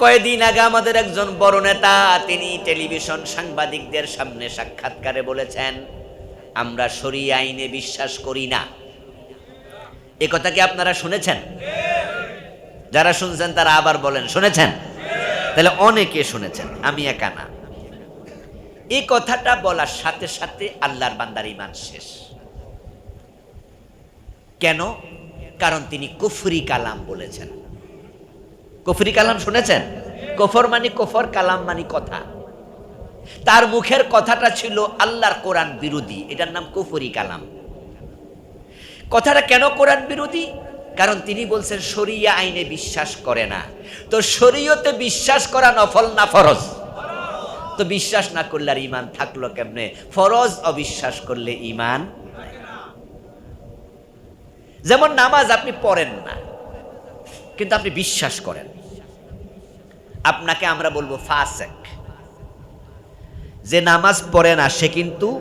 কয়েকদিন আগে আমাদের একজন বড় নেতা, তিনি টেলিভিশন সাংবাদিকদের সামনে সাক্ষাৎকারে বলেছেন, আমরা সরিয়ে আইনে বিশ্বাস করি না। এ কথা কি আপনারা শুনেছেন? যারা শুনছেন তারা আবার বলেন, শুনেছেন? তাহলে অনেকে শুনেছেন, আমি একা না। এই কথাটা বলার সাথে সাথে আল্লাহর বান্দার ইমান শেষ। কেন? কারণ তিনি কুফরি কালাম বলেছেন। কুফরি কালাম শুনেছেন? কফর মানে কফর, কালাম মানে কথা। তার মুখের কথাটা ছিল আল্লাহর কোরআন বিরোধী, এটার নাম কুফরি কালাম। কথাটা কেন কোরআন বিরোধী? কারণ তিনি বলছেন, শরিয়া আইনে বিশ্বাস করে না। তো শরীয়তে বিশ্বাস করা নফল না ফরজ? তো বিশ্বাস না করলে আর ইমান থাকল কেমনে? ফরজ অবিশ্বাস করলে ইমান যেমন নামাজ আপনি পড়েন না কিন্তু আপনি বিশ্বাস করেন। আপনাকে আমরা বলব ফাসেক। যে নামাজ পড়ে না, সে কিন্তু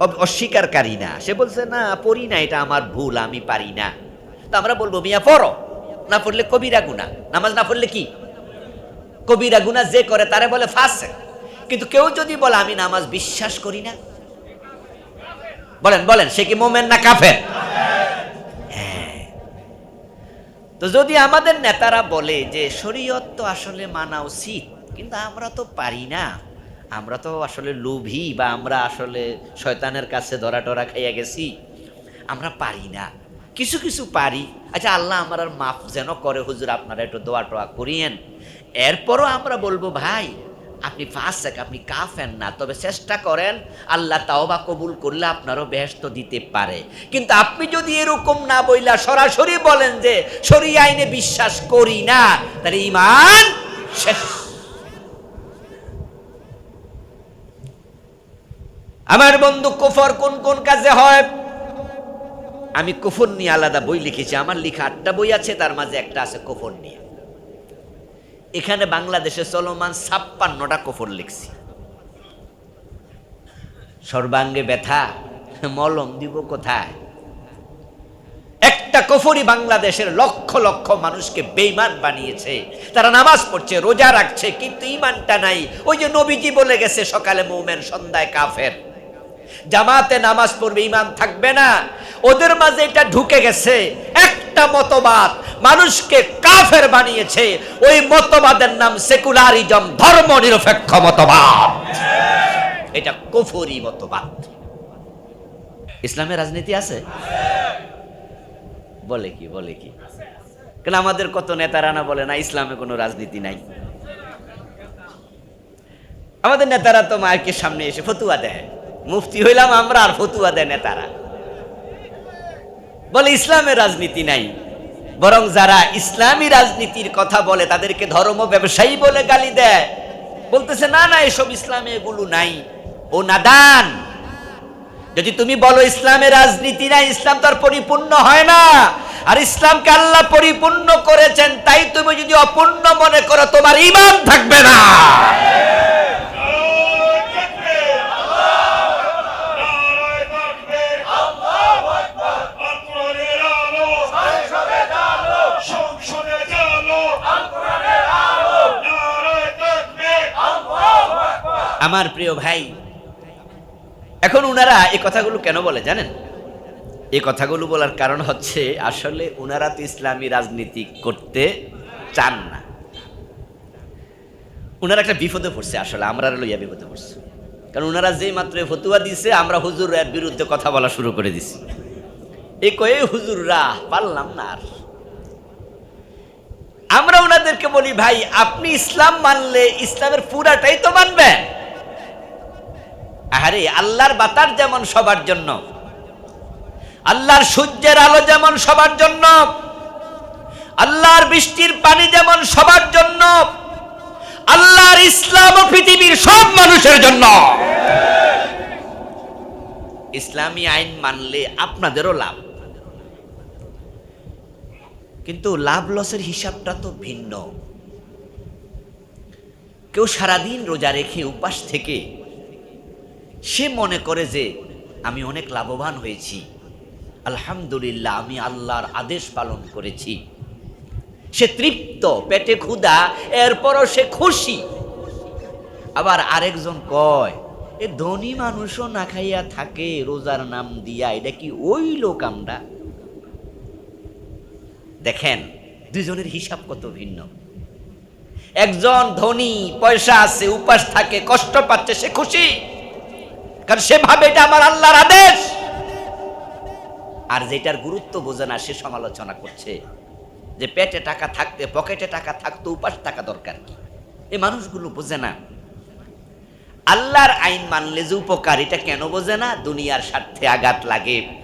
অ- অস্বীকারকারী না। সে বলছে, না, পড়ি না, এটা আমার ভুল, আমি পারি না। তো আমরা বলব, মিয়া, পড়ো। না পড়লে কবিরা গুণা নামাজ না পড়লে কি? কবিরা গুণা যে করে, তারে বলে ফাসেক। কিন্তু কেউ যদি বলে, আমি নামাজ বিশ্বাস করি না। বলেন বলেন, সে কি মোমেন না কাফের হ্যাঁ। তো যদি আমাদের নেতারা বলে যে শরীয়ত তো আসলে মানা উচিত, কিন্তু আমরা তো পারি না। আমরা তো আসলে লোভী বা আমরা আসলে শয়তানের কাছে ধরা টরা খাইয়া গেছি। আমরা পারি না। কিছু কিছু পারি। আচ্ছা আল্লাহ আমার আর মাফ যেন করে, হুজুর আপনারা একটু দোয়া টোয়া করিয়েন। এরপরও আমরা বলব, ভাই আপনি ফাঁসেক আপনি কাফেন না। তবে চেষ্টা করেন, আল্লাহ তাওবা কবুল করলে আপনারও বেহেস্ত দিতে পারে। কিন্তু আপনি যদি এরকম না বইলা সরাসরি বলেন যে সরি আইনে বিশ্বাস করি না, তাহলে ইমান শেষ। আমার বন্ধু কুফর কোন কোন কাজে হয়? আমি কুফর নিয়ে আলাদা বই লিখেছি। আমার লেখা আটটা বই আছে, তার মাঝে একটা আছে কুফর নিয়ে। এখানে বাংলাদেশে চলমান ছাপ্পান্নটা কফর লিখছি। সর্বাঙ্গে ব্যথা, মলম দিব কোথায়? একটা কফরি বাংলাদেশের লক্ষ লক্ষ মানুষকে বেইমান বানিয়েছে। তারা নামাজ পড়ছে, রোজা রাখছে, কিন্তু ইমানটা নাই। ওই যে নবীজি বলে গেছে সকালে মৌমেন, সন্ধ্যায় কাফের। জামাতে নামাজ পড়বে ইমান থাকবে না। ওদের মাঝে এটা ঢুকে গেছে। একটা মতবাদ মানুষকে কাফের বানিয়েছে। ওই মতবাদের নাম সেকুলারিজম ধর্ম নিরপেক্ষ মতবাদ। এটা কুফরি মতবাদ। ইসলামের রাজনীতি আছে? বলে কি বলে কি? কেন আমাদের কত নেতারা না বলে না, ইসলামে কোনো রাজনীতি নাই? আমাদের নেতারা তো মায়ের সামনে এসে ফতুয়া দেয়। মুফতি হইলাম আমরা আর ফতুয়া দেয় নেতারা। বলে ইসলামের রাজনীতি নাই। বরং যারা ইসলামী রাজনীতির কথা বলে তাদেরকে ধর্ম ব্যবসায়ী বলে গালি দেয়। বলতেছে, না না, এসব ইসলামে এগুলো নাই। ও নাদান। যদি তুমি বলো ইসলামের রাজনীতি নাই, ইসলাম তো আর পরিপূর্ণ হয় না। আর ইসলামকে আল্লাহ পরিপূর্ণ করেছেন, তাই তুমি যদি অপূর্ণ মনে করো, তোমার ইমান থাকবে না। আমার প্রিয় ভাই, এখন উনারা এই কথাগুলো কেন বলে জানেন? এই কথাগুলো বলার কারণ হচ্ছে আসলে উনারা তো ইসলামী রাজনীতি করতে চান না। উনারা একটা বিপদে পড়ছে আসলে, আমরা লইয়া বিপদে পড়ছে। কারণ উনারা যেই মাত্র ফতুয়া দিছে, আমরা হুজুরের বিরুদ্ধে কথা বলা শুরু করে দিছি। এ কয়ে হুজুররা, পারলাম না আর। আমরা ওনাদেরকে বলি, ভাই, আপনি ইসলাম মানলে ইসলামের পুরাটাই তো মানবেন। আরে আল্লাহর বাতার যেমন সবার জন্য, আল্লাহর সূর্যের আলো যেমন সবার জন্য, আল্লাহর বৃষ্টির পানি যেমন সবার জন্য, আল্লাহর ইসলাম ও পৃথিবীর সব মানুষের জন্য। ইসলামী আইন মানলে আপনাদেরও লাভ। কিন্তু লাভ লসের হিসাবটা তো ভিন্ন। কেউ সারাদিন রোজা রেখে উপাস থেকে সে মনে করে যে আমি অনেক লাভবান হয়েছি। আলহামদুলিল্লাহ, আমি আল্লাহর আদেশ পালন করেছি। সে তৃপ্ত, পেটে ক্ষুধা, এরপরও সে খুশি। আবার আরেকজন কয়, এ ধনী মানুষও না খাইয়া থাকে রোজার নাম দিয়া, এটা কি ওই লোক আমরা? দেখেন, দুজনের হিসাব কত ভিন্ন। একজন ধনী, পয়সা আছে, উপাস থাকে, কষ্ট পাচ্ছে, সে খুশি। কারণ সেভাবে এটা আমার আল্লাহর আদেশ। আর যেটার গুরুত্ব বোঝে না, সে সমালোচনা করছে। যে পেটে টাকা থাকতে, পকেটে টাকা থাকতে উপাস টাকা দরকার কি? এ মানুষগুলো বোঝে না। আল্লাহর আইন মানলে যে উপকার, এটা কেন বোঝে না? দুনিয়ার স্বার্থে আঘাত লাগে।